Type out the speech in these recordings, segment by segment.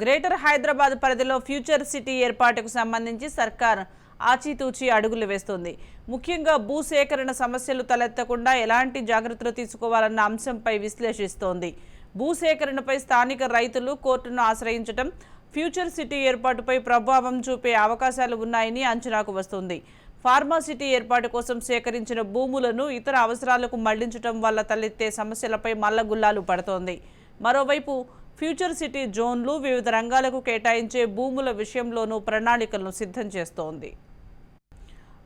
Greater Hyderabad పరిధిలో future city ఏర్పాటుకు సంబంధించి సర్కార్ ఆచితూచి అడుగులు వేస్తోంది. ముఖ్యంగా భూసేకరణ సమస్యలు తలెత్తకుండా ఎలాంటి జాగ్రత్తలు తీసుకోవాలన్న అంశంపై విశ్లేషిస్తోంది. భూసేకరణపై స్థానిక రైతులు కోర్టును ఆశ్రయించడం ఫ్యూచర్ సిటీ ఏర్పాటుపై ప్రభావం చూపే అవకాశాలు ఉన్నాయని అంచనాకు వస్తుంది. ఫార్మా సిటీ ఏర్పాటు కోసం సేకరించిన భూములను ఇతర అవసరాలకు మళ్ళించడం వల్ల తలెత్తే సమస్యలపై మల్లగుల్లాలు పడుతోంది. మరోవైపు ఫ్యూచర్ సిటీ జోన్లు వివిధ రంగాలకు కేటాయించే భూముల విషయంలోనూ ప్రణాళికలను సిద్ధం చేస్తోంది.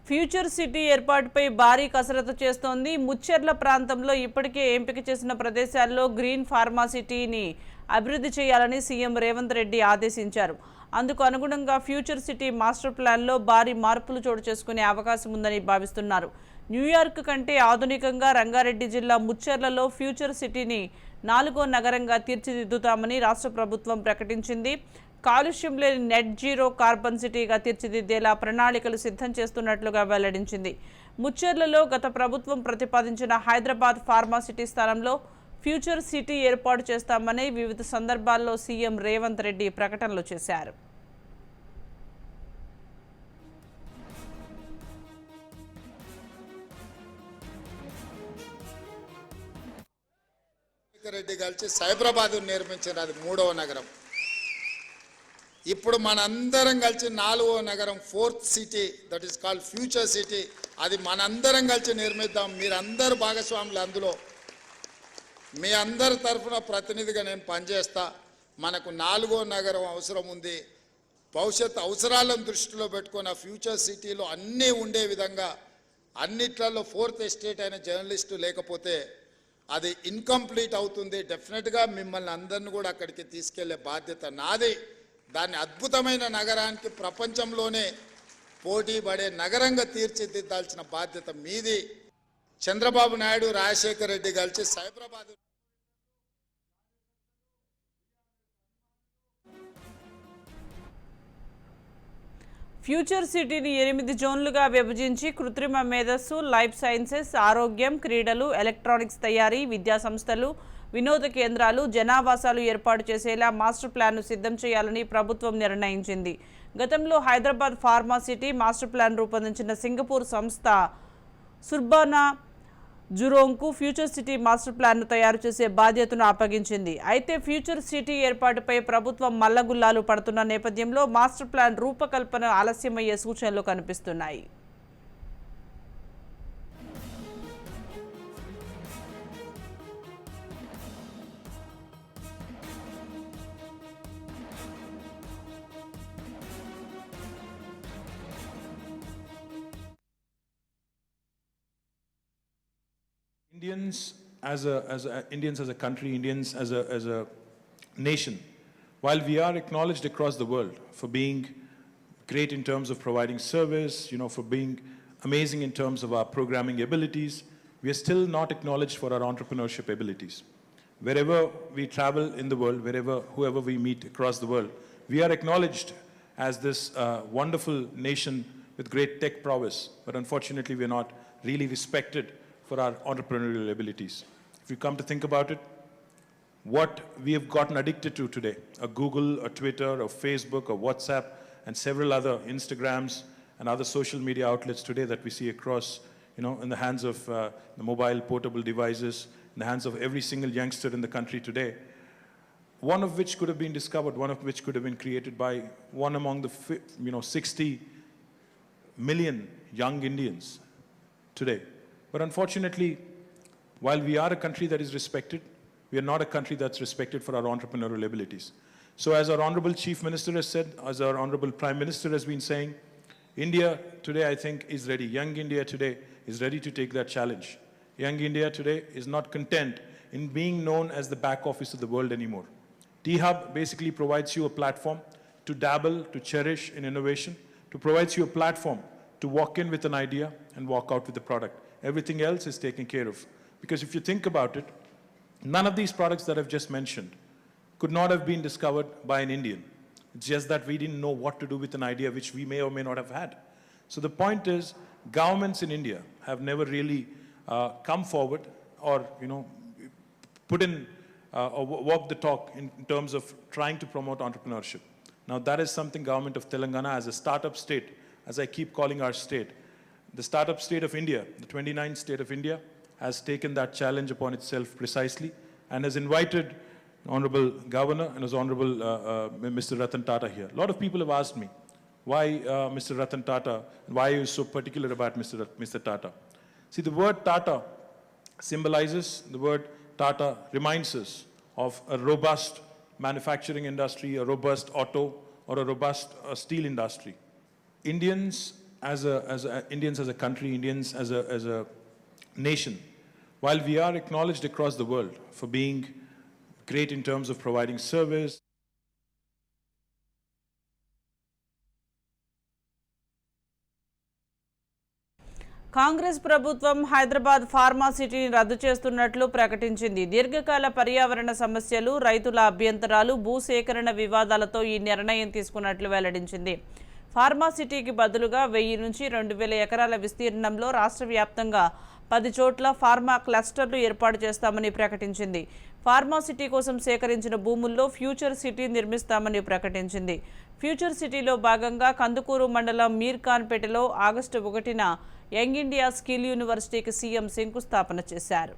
ఫ్యూచర్ సిటీ ఏర్పాటుపై భారీ కసరత్తు చేస్తోంది. ముచ్చెర్ల ప్రాంతంలో ఇప్పటికే ఎంపిక చేసిన ప్రదేశాల్లో గ్రీన్ ఫార్మా సిటీని అభివృద్ధి చేయాలని సీఎం రేవంత్ రెడ్డి ఆదేశించారు. అందుకు అనుగుణంగా ఫ్యూచర్ సిటీ మాస్టర్ ప్లాన్లో భారీ మార్పులు చోటు చేసుకునే అవకాశం ఉందని భావిస్తున్నారు. న్యూయార్క్ కంటే ఆధునికంగా రంగారెడ్డి జిల్లా ముచ్చెర్లలో ఫ్యూచర్ సిటీని నాలుగో నగరంగా తీర్చిదిద్దుతామని రాష్ట్ర ప్రభుత్వం ప్రకటించింది. కాలుష్యం లేని నెట్ జీరో కార్బన్ సిటీగా తీర్చిదిద్దేలా ప్రణాళికలు సిద్ధం చేస్తున్నట్లుగా వెల్లడించింది. ముచ్చెర్లలో గత ప్రభుత్వం ప్రతిపాదించిన హైదరాబాద్ ఫార్మా సిటీ స్థానంలో ఫ్యూచర్ సిటీ ఏర్పాటు చేస్తామని వివిధ సందర్భాల్లో సీఎం రేవంత్ రెడ్డి ప్రకటనలు చేశారు. రెడ్డి కలిసి సైబరాబాద్ నిర్మించిన అది మూడవ నగరం. ఇప్పుడు మనందరం కలిసి నాలుగవ నగరం fourth city that is called future city. అది మనందరం కలిసి నిర్మిద్దాం. మీరందరూ భాగస్వాములు అందులో. మీ అందరి తరఫున ప్రతినిధిగా నేను పనిచేస్తా. మనకు నాలుగో నగరం అవసరం ఉంది. భవిష్యత్ అవసరాలను దృష్టిలో పెట్టుకున్న ఫ్యూచర్ సిటీలో అన్నీ ఉండే విధంగా అన్నిట్లలో ఫోర్త్ ఎస్టేట్ అయిన జర్నలిస్టు లేకపోతే అది ఇన్కంప్లీట్ అవుతుంది. డెఫినెట్గా మిమ్మల్ని అందరిని కూడా అక్కడికి తీసుకెళ్ళే బాధ్యత నాది. దాన్ని అద్భుతమైన నగరానికి ప్రపంచంలోనే పోటీ పడే నగరంగా తీర్చిదిద్దాల్సిన బాధ్యత మీది. చంద్రబాబు నాయుడు రాజశేఖర్ రెడ్డి కలిసి సైబరాబాద్ ఫ్యూచర్ సిటీని ఎనిమిది జోన్లుగా విభజించి కృత్రిమ మేధస్సు లైఫ్ సైన్సెస్ ఆరోగ్యం క్రీడలు ఎలక్ట్రానిక్స్ తయారీ విద్యా సంస్థలు వినోద కేంద్రాలు జనావాసాలు ఏర్పాటు చేసేలా మాస్టర్ ప్లాన్ను సిద్ధం చేయాలని ప్రభుత్వం నిర్ణయించింది. గతంలో Hyderabad pharma city master plan రూపొందించిన సింగపూర్ సంస్థ సుర్బానా జురోంగ్కు ఫ్యూచర్ సిటీ మాస్టర్ ప్లాన్ను తయారు చేసే బాధ్యతను అప్పగించింది. అయితే ఫ్యూచర్ సిటీ ఏర్పాటుపై ప్రభుత్వం మల్లగుల్లాలు పడుతున్న నేపథ్యంలో మాస్టర్ ప్లాన్ రూపకల్పన ఆలస్యమయ్యే సూచనలు కనిపిస్తున్నాయి. Indians as a, as a, Indians as a country, Indians as a, as a nation, while we are acknowledged across the world for being great in terms of providing service, you know, for being amazing in terms of our programming abilities, we are still not acknowledged for our entrepreneurship abilities. Wherever we travel in the world, wherever, whoever we meet across the world, we are acknowledged as this uh, wonderful nation with great tech prowess. But unfortunately, we're not really respected for our entrepreneurial abilities. If you come to think about it, what we have gotten addicted to today, a Google, a Twitter, a Facebook, a WhatsApp, and several other Instagrams and other social media outlets today that we see across, you know, in the hands of uh, the mobile portable devices, in the hands of every single youngster in the country today, one of which could have been discovered, one of which could have been created by one among the, you know, 60 million young Indians today. But unfortunately, while we are a country that is respected, we are not a country that's respected for our entrepreneurial abilities. So, as our Honorable Chief Minister has said, as our Honorable Prime Minister has been saying, India today, I think, is ready. Young India today is ready to take that challenge. Young India today is not content in being known as the back office of the world anymore. T Hub basically provides you a platform to dabble, to cherish in innovation, to provides you a platform to walk in with an idea and walk out with the product. Everything else is taken care of. Because if you think about it, none of these products that I've just mentioned could not have been discovered by an Indian. It's just that we didn't know what to do with an idea which we may or may not have had. So the point is, governments in India have never really uh, come forward or, you know, put in uh, or walk the talk in, in terms of trying to promote entrepreneurship. Now, that is something government of Telangana as a startup state, as I keep calling our state, the startup state of India, the 29th state of India, has taken that challenge upon itself precisely and has invited Honorable Governor and his Honorable uh, uh, Mr. Ratan Tata here. A lot of people have asked me, why uh, Mr. Ratan Tata, why are you so particular about Mr. Rat- Mr. Tata? See, the word Tata symbolizes, the word Tata reminds us of a robust manufacturing industry, a robust auto, or a robust uh, steel industry. Indians as a, as a, Indians as a country, Indians as a, as a nation, while we are acknowledged across the world for being great in terms of providing service, Congress ప్రభుత్వం Hyderabad pharma సిటీని రద్దు చేస్తున్నట్లు ప్రకటించింది దీర్ఘకాల పర్యావరణ సమస్యలు రైతుల అభ్యంతరాలు భూసేకరణ వివాదాలతో ఈ నిర్ణయం తీసుకున్నట్లు వెల్లడించింది ఫార్మా సిటీకి బదులుగా వెయ్యి నుంచి రెండు వేల ఎకరాల విస్తీర్ణంలో రాష్ట్ర వ్యాప్తంగా పది చోట్ల ఫార్మా క్లస్టర్లు ఏర్పాటు చేస్తామని ప్రకటించింది. ఫార్మా సిటీ కోసం సేకరించిన భూముల్లో ఫ్యూచర్ సిటీ నిర్మిస్తామని ప్రకటించింది. ఫ్యూచర్ సిటీలో భాగంగా కందుకూరు మండలం మీర్ఖాన్పేటలో ఆగస్టు ఒకటిన యంగ్ ఇండియా స్కిల్ యూనివర్సిటీకి సీఎం శంకుస్థాపన చేశారు.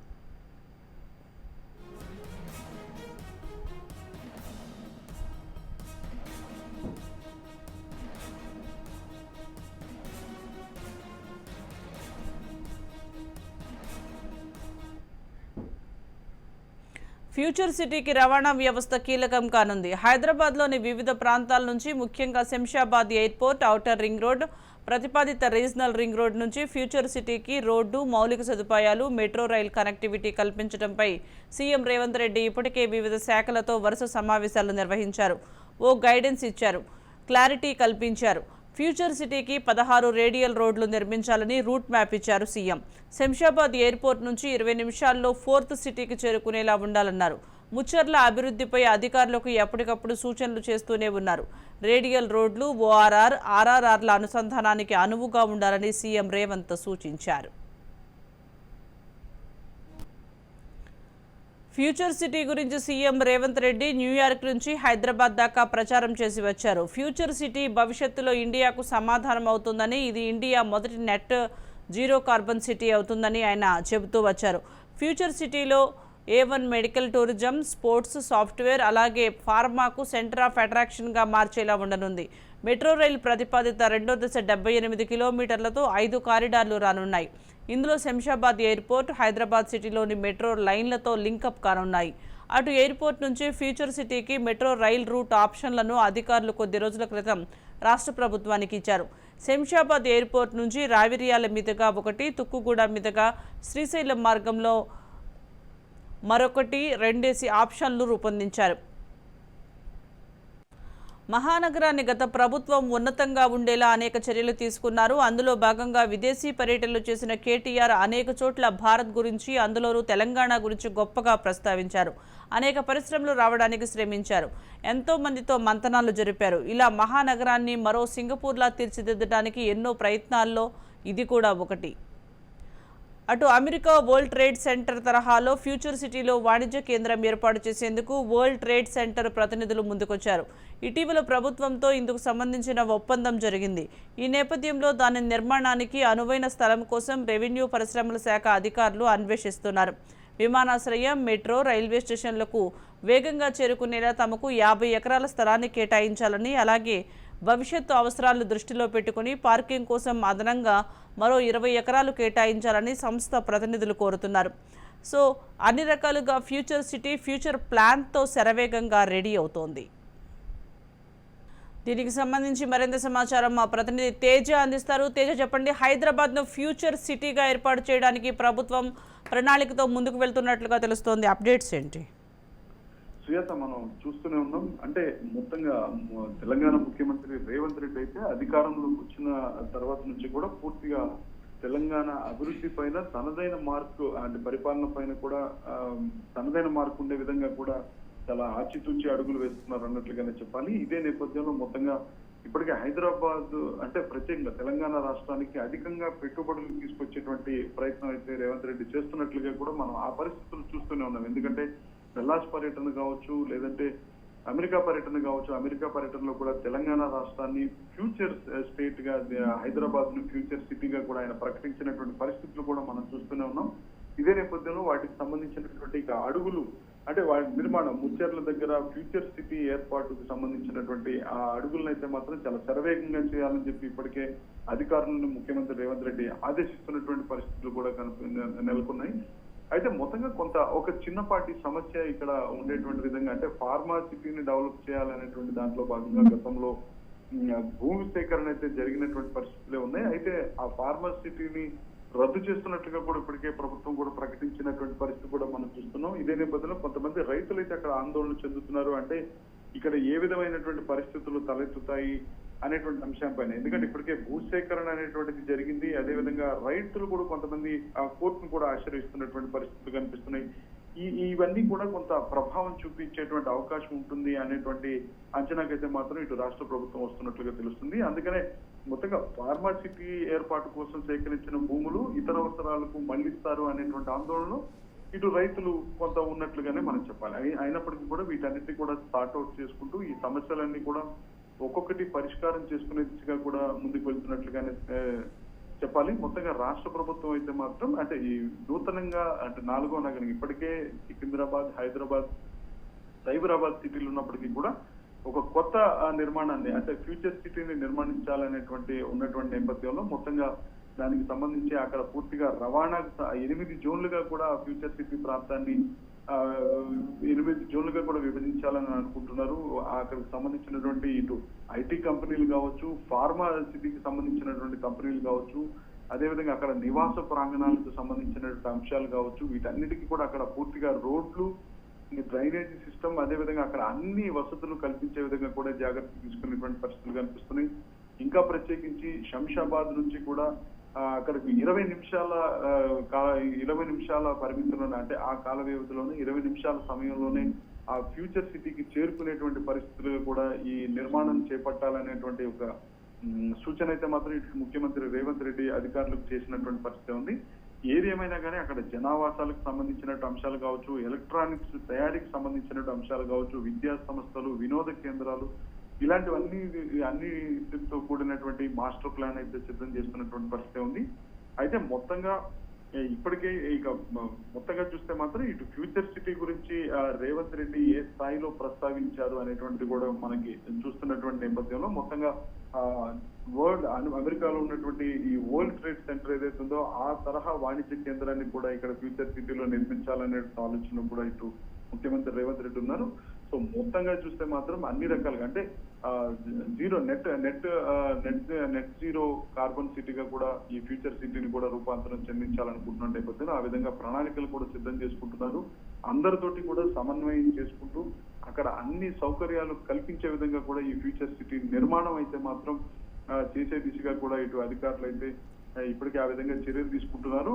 ఫ్యూచర్ సిటీకి రవాణా వ్యవస్థ కీలకం కానుంది. హైదరాబాద్లోని వివిధ ప్రాంతాల నుంచి ముఖ్యంగా Shamshabad airport outer ring road ప్రతిపాదిత రీజనల్ రింగ్ రోడ్ నుంచి ఫ్యూచర్ సిటీకి రోడ్డు మౌలిక సదుపాయాలు మెట్రో రైల్ కనెక్టివిటీ కల్పించడంపై సీఎం రేవంత్ రెడ్డి ఇప్పటికే వివిధ శాఖలతో వరుస సమావేశాలు నిర్వహించారు. ఓ గైడెన్స్ ఇచ్చారు. క్లారిటీ కల్పించారు. ఫ్యూచర్ సిటీకి పదహారు రేడియల్ రోడ్లు నిర్మించాలని రూట్ మ్యాప్ ఇచ్చారు సీఎం. శంషాబాద్ ఎయిర్పోర్ట్ నుంచి ఇరవై నిమిషాల్లో ఫోర్త్ సిటీకి చేరుకునేలా ఉండాలన్నారు. ముచ్చర్ల అభివృద్ధిపై అధికారులకు ఎప్పటికప్పుడు సూచనలు చేస్తూనే ఉన్నారు. రేడియల్ రోడ్లు ఓఆర్ఆర్ ఆర్ఆర్ఆర్ల అనుసంధానానికి అనువుగా ఉండాలని సీఎం రేవంత్ సూచించారు. ఫ్యూచర్ సిటీ గురించి CM Revanth Reddy New York నుంచి హైదరాబాద్ దాకా ప్రచారం చేసి వచ్చారు. ఫ్యూచర్ సిటీ భవిష్యత్తులో ఇండియాకు సమాధానం అవుతుందని ఇది ఇండియా మొదటి నెట్ జీరో కార్బన్ సిటీ అవుతుందని ఆయన చెబుతూ వచ్చారు. ఫ్యూచర్ సిటీలో A one medical tourism sports software అలాగే ఫార్మాకు సెంటర్ ఆఫ్ అట్రాక్షన్గా మార్చేలా ఉండనుంది. మెట్రో రైలు ప్రతిపాదిత రెండో దశ డెబ్బై ఎనిమిది కిలోమీటర్లతో ఐదు కారిడార్లు రానున్నాయి. ఇందులో శంషాబాద్ ఎయిర్పోర్ట్ హైదరాబాద్ సిటీలోని మెట్రో లైన్లతో లింకప్ కానున్నాయి. అటు ఎయిర్పోర్ట్ నుంచి ఫ్యూచర్ సిటీకి మెట్రో రైల్ రూట్ ఆప్షన్లను అధికారులు కొద్ది రోజుల క్రితం రాష్ట్ర ప్రభుత్వానికి ఇచ్చారు. శంషాబాద్ ఎయిర్పోర్ట్ నుంచి రావిరియాల మీదుగా ఒకటి తుక్కుగూడ మీదుగా శ్రీశైలం మార్గంలో మరొకటి రెండేసి ఆప్షన్లు రూపొందించారు. మహానగరాన్ని గత ప్రభుత్వం ఉన్నతంగా ఉండేలా అనేక చర్యలు తీసుకున్నారు. అందులో భాగంగా విదేశీ పర్యటనలు చేసిన కేటీఆర్ అనేక చోట్ల భారత్ గురించి అందులోనూ తెలంగాణ గురించి గొప్పగా ప్రస్తావించారు. అనేక పరిశ్రమలు రావడానికి శ్రమించారు. ఎంతో మందితో మంతనాలు జరిపారు. ఇలా మహానగరాన్ని మరో సింగపూర్లా తీర్చిదిద్దడానికి ఎన్నో ప్రయత్నాల్లో ఇది కూడా ఒకటి. అటు అమెరికా వరల్డ్ ట్రేడ్ సెంటర్ తరహాలో ఫ్యూచర్ సిటీలో వాణిజ్య కేంద్రం ఏర్పాటు చేసేందుకు వరల్డ్ ట్రేడ్ సెంటర్ ప్రతినిధులు ముందుకొచ్చారు. ఇటీవల ప్రభుత్వంతో ఇందుకు సంబంధించిన ఒప్పందం జరిగింది. ఈ నేపథ్యంలో దాని నిర్మాణానికి అనువైన స్థలం కోసం రెవెన్యూ పరిశ్రమల శాఖ అధికారులు అన్వేషిస్తున్నారు. విమానాశ్రయం మెట్రో రైల్వే స్టేషన్లకు వేగంగా చేరుకునేలా తమకు యాభై ఎకరాల స్థలాన్ని కేటాయించాలని అలాగే భవిష్యత్తు అవసరాలు దృష్టిలో పెట్టుకుని పార్కింగ్ కోసం అదనంగా మరో ఇరవై ఎకరాలు కేటాయించాలని సంస్థ ప్రతినిధులు కోరుతున్నారు. సో అన్ని రకాలుగా ఫ్యూచర్ సిటీ ఫ్యూచర్ ప్లాన్తో శరవేగంగా రెడీ అవుతోంది. దీనికి సంబంధించి మరింత సమాచారం మా ప్రతినిధి తేజ అందిస్తారు. తేజ చెప్పండి. హైదరాబాద్ను ఫ్యూచర్ సిటీగా ఏర్పాటు చేయడానికి ప్రభుత్వం ప్రణాళికతో ముందుకు వెళ్తున్నట్లుగా తెలుస్తోంది. అప్డేట్స్ ఏంటి? సుయాత మనం చూస్తూనే ఉన్నాం. అంటే మొత్తంగా తెలంగాణ ముఖ్యమంత్రి రేవంత్ రెడ్డి అయితే అధికారంలోకి వచ్చిన తర్వాత నుంచి కూడా పూర్తిగా తెలంగాణ అభివృద్ధి పైన తనదైన మార్కు అంటే పరిపాలన పైన కూడా తనదైన మార్కు ఉండే విధంగా కూడా చాలా ఆచితూచి అడుగులు వేస్తున్నారు అన్నట్లుగానే చెప్పాలి. ఇదే నేపథ్యంలో మొత్తంగా ఇప్పటికే హైదరాబాద్ అంటే ప్రత్యేకంగా తెలంగాణ రాష్ట్రానికి అధికంగా పెట్టుబడులు తీసుకొచ్చేటువంటి ప్రయత్నం అయితే రేవంత్ రెడ్డి చేస్తున్నట్లుగా కూడా మనం ఆ పరిస్థితులు చూస్తూనే ఉన్నాం. ఎందుకంటే డల్లాస్ పర్యటన కావచ్చు లేదంటే అమెరికా పర్యటన కావచ్చు అమెరికా పర్యటనలో కూడా తెలంగాణ రాష్ట్రాన్ని ఫ్యూచర్ స్టేట్ uh, గా హైదరాబాద్ను ఫ్యూచర్ సిటీగా కూడా ఆయన ప్రకటించినటువంటి పరిస్థితులు కూడా మనం చూస్తూనే ఉన్నాం. ఇదే నేపథ్యంలో వాటికి సంబంధించినటువంటి అడుగులు అంటే వాటి నిర్మాణం ముచ్చేర్ల దగ్గర ఫ్యూచర్ సిటీ ఏర్పాటుకు సంబంధించినటువంటి ఆ అడుగులను అయితే మాత్రం చాలా శరవేగంగా చేయాలని చెప్పి ఇప్పటికే అధికారులను ముఖ్యమంత్రి రేవంత్ రెడ్డి ఆదేశిస్తున్నటువంటి పరిస్థితులు కూడా కనిపి నెలకొన్నాయి. అయితే మొత్తంగా కొంత ఒక చిన్నపాటి సమస్య ఇక్కడ ఉండేటువంటి విధంగా అంటే ఫార్మా సిటీని డెవలప్ చేయాలనేటువంటి దాంట్లో భాగంగా గతంలో భూమి సేకరణ అయితే జరిగినటువంటి పరిస్థితులే ఉన్నాయి. అయితే ఆ ఫార్మా సిటీని రద్దు చేస్తున్నట్లుగా కూడా ఇప్పటికే ప్రభుత్వం కూడా ప్రకటించినటువంటి పరిస్థితి కూడా మనం చూస్తున్నాం. ఇదే నేపథ్యంలో కొంతమంది రైతులు అయితే అక్కడ ఆందోళన చెందుతున్నారు. అంటే ఇక్కడ ఏ విధమైనటువంటి పరిస్థితులు తలెత్తుతాయి? అనేటువంటి అంశం పైన. ఎందుకంటే ఇప్పటికే భూసేకరణ అనేటువంటిది జరిగింది. అదేవిధంగా రైతులు కూడా కొంతమంది ఆ కోర్టును కూడా ఆశ్రయిస్తున్నటువంటి పరిస్థితులు కనిపిస్తున్నాయి. ఈ ఇవన్నీ కూడా కొంత ప్రభావం చూపించేటువంటి అవకాశం ఉంటుంది అనేటువంటి అంచనాకైతే మాత్రం ఇటు రాష్ట్ర ప్రభుత్వం వస్తున్నట్లుగా తెలుస్తుంది. అందుకనే మొత్తంగా ఫార్మాసిటీ ఏర్పాటు కోసం సేకరించిన భూములు ఇతర అవసరాలకు మళ్ళిస్తారు అనేటువంటి ఆందోళనలు ఇటు రైతులు కొంత ఉన్నట్లుగానే మనం చెప్పాలి. అయినప్పటికీ కూడా వీటన్నిటి కూడా సార్ట్అవుట్ చేసుకుంటూ ఈ సమస్యలన్నీ కూడా ఒక్కొక్కటి పరిష్కారం చేసుకునే దిశగా కూడా ముందుకు వెళ్తున్నట్లుగానే చెప్పాలి. మొత్తంగా రాష్ట్ర ప్రభుత్వం అయితే మాత్రం అంటే ఈ నూతనంగా అంటే నాలుగో నగరం ఇప్పటికే సికింద్రాబాద్ హైదరాబాద్ సైబరాబాద్ సిటీలు ఉన్నప్పటికీ కూడా ఒక కొత్త నిర్మాణాన్ని అంటే ఫ్యూచర్ సిటీని నిర్మాణించాలనేటువంటి ఉన్నటువంటి నేపథ్యంలో మొత్తంగా దానికి సంబంధించి అక్కడ పూర్తిగా రవాణా ఎనిమిది జోన్లుగా కూడా ఫ్యూచర్ సిటీ ప్రాంతాన్ని ఎనిమిది జోన్లుగా కూడా విభజించాలని అనుకుంటున్నారు. అక్కడికి సంబంధించినటువంటి ఇటు ఐటీ కంపెనీలు కావచ్చు ఫార్మా సిటీకి సంబంధించినటువంటి కంపెనీలు కావచ్చు అదేవిధంగా అక్కడ నివాస ప్రాంగణాలకు సంబంధించినటువంటి అంశాలు కావచ్చు వీటన్నిటికీ కూడా అక్కడ పూర్తిగా రోడ్లు ఈ డ్రైనేజ్ సిస్టమ్ అదే విధంగా అక్కడ అన్ని వసతులు కల్పించే విధంగా కూడా జాగ్రత్త తీసుకునేటువంటి పరిస్థితులు కనిపిస్తున్నాయి. ఇంకా ప్రత్యేకించి శంషాబాద్ నుంచి కూడా అక్కడికి ఇరవై నిమిషాల ఇరవై నిమిషాల పరిమితిలోనే అంటే ఆ కాల వ్యవధిలోనే ఇరవై నిమిషాల సమయంలోనే ఆ ఫ్యూచర్ సిటీకి చేరుకునేటువంటి పరిస్థితులు కూడా ఈ నిర్మాణం చేపట్టాలనేటువంటి ఒక సూచన అయితే మాత్రం ఇటు ముఖ్యమంత్రి రేవంత్ రెడ్డి అధికారులకు చేసినటువంటి పరిస్థితి ఉంది. ఏది ఏమైనా కానీ అక్కడ జనావాసాలకు సంబంధించినట్టు అంశాలు కావచ్చు ఎలక్ట్రానిక్స్ తయారీకి సంబంధించినట్టు అంశాలు కావచ్చు విద్యా సంస్థలు వినోద కేంద్రాలు ఇలాంటివన్నీ అన్ని తో కూడినటువంటి మాస్టర్ ప్లాన్ అయితే సిద్ధం చేస్తున్నటువంటి పరిస్థితి ఉంది. అయితే మొత్తంగా ఇప్పటికే ఇక మొత్తంగా చూస్తే మాత్రం ఇటు ఫ్యూచర్ సిటీ గురించి రేవంత్ రెడ్డి ఏ స్థాయిలో ప్రస్తావించారు అనేటువంటిది కూడా మనకి చూస్తున్నటువంటి నేపథ్యంలో మొత్తంగా వరల్డ్ అమెరికాలో ఉన్నటువంటి ఈ వరల్డ్ ట్రేడ్ సెంటర్ ఏదైతే ఉందో ఆ తరహా వాణిజ్య కేంద్రాన్ని కూడా ఇక్కడ ఫ్యూచర్ సిటీలో నిర్మించాలనే ఆలోచన కూడా ఇటు ముఖ్యమంత్రి రేవంత్ రెడ్డి ఉన్నారు. సో మొత్తంగా చూస్తే మాత్రం అన్ని రకాలుగా అంటే zero net net net net zero carbon సిటీగా కూడా ఈ ఫ్యూచర్ సిటీని కూడా రూపాంతరం చెందించాలనుకుంటున్న నేపథ్యంలో ఆ విధంగా ప్రణాళికలు కూడా సిద్ధం చేసుకుంటున్నారు. అందరితోటి కూడా సమన్వయం చేసుకుంటూ అక్కడ అన్ని సౌకర్యాలు కల్పించే విధంగా కూడా ఈ ఫ్యూచర్ సిటీ నిర్మాణం అయితే మాత్రం చేసే దిశగా కూడా ఇటు అధికారులు అయితే ఇప్పటికే ఆ విధంగా చర్యలు తీసుకుంటున్నారు.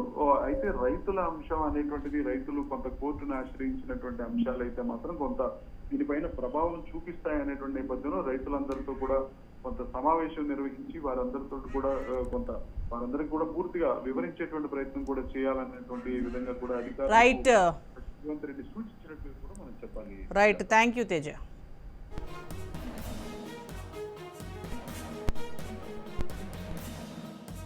అయితే రైతుల అంశం అనేటువంటిది రైతులు కొంత కోర్టును ఆశ్రయించినటువంటి అంశాలు అయితే మాత్రం కొంత దీనిపైన ప్రభావం చూపిస్తాయి అనేటువంటి నేపథ్యంలో రైతులందరితో కూడా కొంత సమావేశం నిర్వహించి వారందరితో కూడా కొంత వారందరికి కూడా పూర్తిగా వివరించేటువంటి ప్రయత్నం కూడా చేయాలనేటువంటి విధంగా కూడా అధికారులు రేవంత్ రెడ్డి సూచించినట్లు కూడా మనం చెప్పాలి. Right thank you Teja